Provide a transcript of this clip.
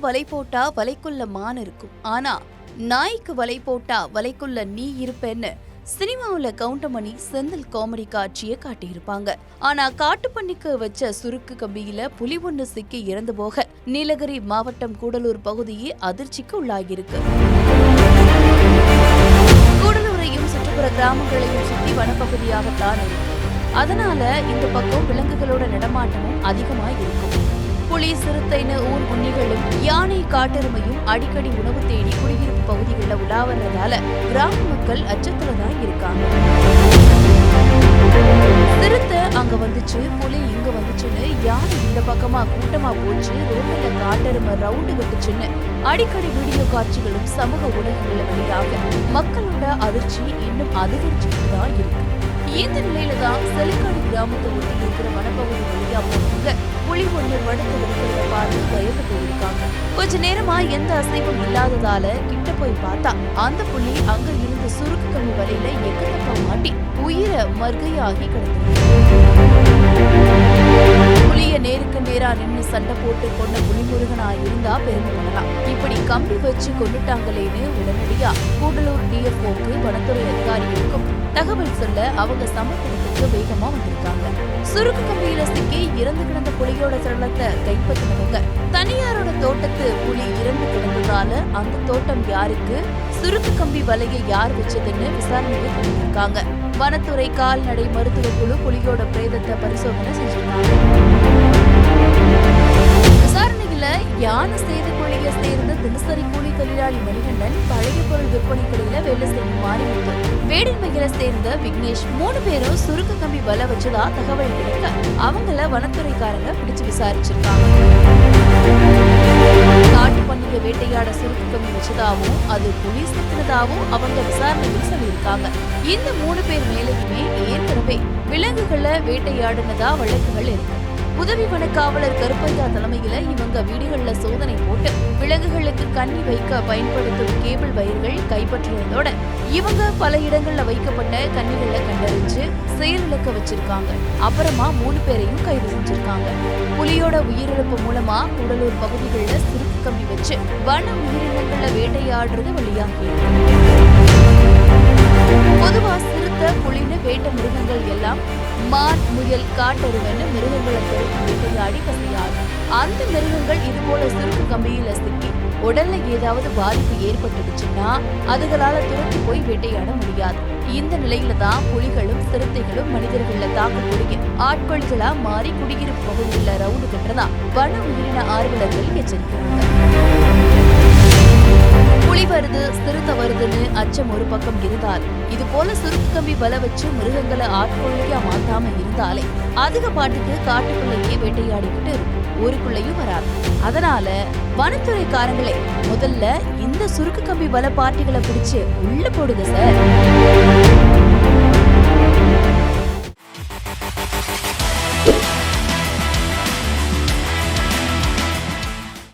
வலை போட்டா வலைக்குள்ள மான் இருக்கும். ஆனா நாய்க்கு வலை போட்டா வலைக்குள்ள நீ இருப்பேன்னு சினிமாவில் கவுண்டமணி செந்தில் காமெடி காட்சியை காட்டியிருப்பாங்க. ஆனா காட்டுப்பண்ணிக்கு வச்ச சுருக்கு கம்பியில புலி ஒன்று சிக்கி இறந்து போக நீலகிரி மாவட்டம் கூடலூர் பகுதியே அதிர்ச்சிக்கு உள்ளாகியிருக்கு. கூடலூரையும் சுற்றுப்புற கிராமங்களையும் சுற்றி வனப்பகுதியாகத்தான் இருக்கு. அதனால இந்த பக்கம் விலங்குகளோட நடமாட்டமும் அதிகமா இருக்கும். புலி சிறுத்தைன்னு ஊர் உண்ணிகளும் யானை காட்டெருமையும் அடிக்கடி உணவு தேடி குடியிருப்பு பகுதிகளில் உலா கிராம மக்கள் அச்சத்துல தான் இருக்காங்க. சிறுத்தை அங்க வந்துச்சு புலி இங்க வந்துச்சுன்னு யானை இந்த பக்கமா கூட்டமா போச்சு ரோட்ல காட்டெருமை ரவுண்டு கட்டுச்சுன்னு அடிக்கடி வீடியோ காட்சிகளும் சமூக ஊடகங்கள்ல வெளியாக மக்களோட அதிர்ச்சி இன்னும் அதிகரிச்சுட்டு தான் இருக்கு. இந்த நிலையில தான் செலுக்காடு கிராமத்தை ஒட்டி இருக்கிற வனப்பகுதி வழியா போனவங்க புலி ஒன்று படுத்து இருக்கிறத பார்த்து பயந்து போயிருக்காங்க. கொஞ்ச நேரமா எந்த அசைவும் இல்லாததால கிட்ட போய் பார்த்தா அந்த புலி அங்க இருந்து சுருக்கு கம்பி வலையில எக்கத்தப்ப மாட்டி உயிரை மருகையாகி கிடந்தது புலிய நேருக்கு நேரா நின்று சண்டை போட்டு கொண்ட புலிமுருகனா இருந்தா பெருமைப்படலாம் இப்படி கம்பி வச்சு கொண்டுட்டாங்களேன்னு உடனடியா கூடலூர் டிஎஃப்ஓக்கு வனத்துறை அதிகாரிகளுக்கும் தகவல் சொல்ல அவங்க சமர்ப்பணத்துக்கு வேகமா வந்திருக்காங்க. சுருக்கு கம்பியில சிக்கி இறந்து கிடந்த புலியோட சடலத்தை கைப்பற்றினவங்க தனியாரோட தோட்டத்து புலி இறந்து கிடந்ததால அந்த தோட்டம் யாருக்கு? சுருக்கு கம்பி வலையை யார் வச்சதுன்னு விசாரணையை பண்ணியிருக்காங்க. வனத்துறை கால்நடை மருத்துவ குழு புலியோட பிரேதத்தை பரிசோதனை செஞ்சிருக்காங்க. விசாரணையில யானை செய்து தினசரி கூலி தொழிலாளி மணிகண்டன் பழைய பொருள் விற்பனை கடையில வேலை செய்யும் மாரிமுத்து சேர்ந்த விக்னேஷ் மூணு பேரும் சுருக்கு கம்பி வலை வச்சதா தகவல் கிடைக்க அவங்கள வனத்துறைக்காரங்க பிடிச்சு விசாரிச்சிருக்காங்க. காட்டு பன்னியை வேட்டையாட சுருக்கு கம்பி வச்சதாவும் அது புலி செத்துனதாவும் அவங்க விசாரணையில் சொல்லியிருக்காங்க. இந்த மூணு பேர் மேலேயுமே ஏற்கனவே விலங்குகளை வேட்டையாடுனதா வழக்குகள் இருக்கு. உதவி வன காவலர் கருப்பையா தலைமையில இவங்க வீடுகள்ல சோதனை போட்டு விலங்குகளுக்கு கண்ணி வைக்க பயன்படுத்தும் கேபிள் வயர்கள் கைப்பற்றியதோட இவங்க பல இடங்கள்ல வைக்கப்பட்ட கண்ணிகளை கண்டறிஞ்சு செயலிழக்க வச்சிருக்காங்க. அப்புறமா மூணு பேரையும் கைது செஞ்சிருக்காங்க. புலியோட உயிரிழப்பு மூலமா கூடலூர் பகுதிகளில் சுருக்கு கம்பி வச்சு வன உயிரினங்களை வேட்டையாடுறது வழியாகி அடிப்பது பெருக்கி அந்த மிருகங்கள் இது போல சுருக்கு கம்பியில சிக்கி உடல்ல ஏதாவது பாதிப்பு ஏற்பட்டுடுச்சுன்னா அதுகளால துரத்து போய் வேட்டையாட முடியாது. இந்த நிலையில தான் புலிகளும் சிறுத்தைகளும் மனிதர்கள தாக்கக்கூடிய ஆட்கொள்களா மாறி குடியிருப்பு பகுதியில் ரவுண்டு கட்டுறதா வன உயிரின ஆர்வலர்கள் எச்சரிக்கிறாங்க அச்சம் ஒரு பக்கம் இருந்தால் இது போல சுருக்கு கம்பி பல வச்சு மிருகங்களை ஆட்கொள்ளியா மாத்தாம இருந்தாலே அதிக பாட்டுக்கு காட்டுக்குள்ளேயே வேட்டையாடிக்கிட்டு இருக்கும் ஊருக்குள்ளேயும் வராது. அதனால வனத்துறைக்காரங்களே முதல்ல இந்த சுருக்கு கம்பி பல பார்ட்டிகளை பிடிச்சு உள்ள போடுங்க சார்.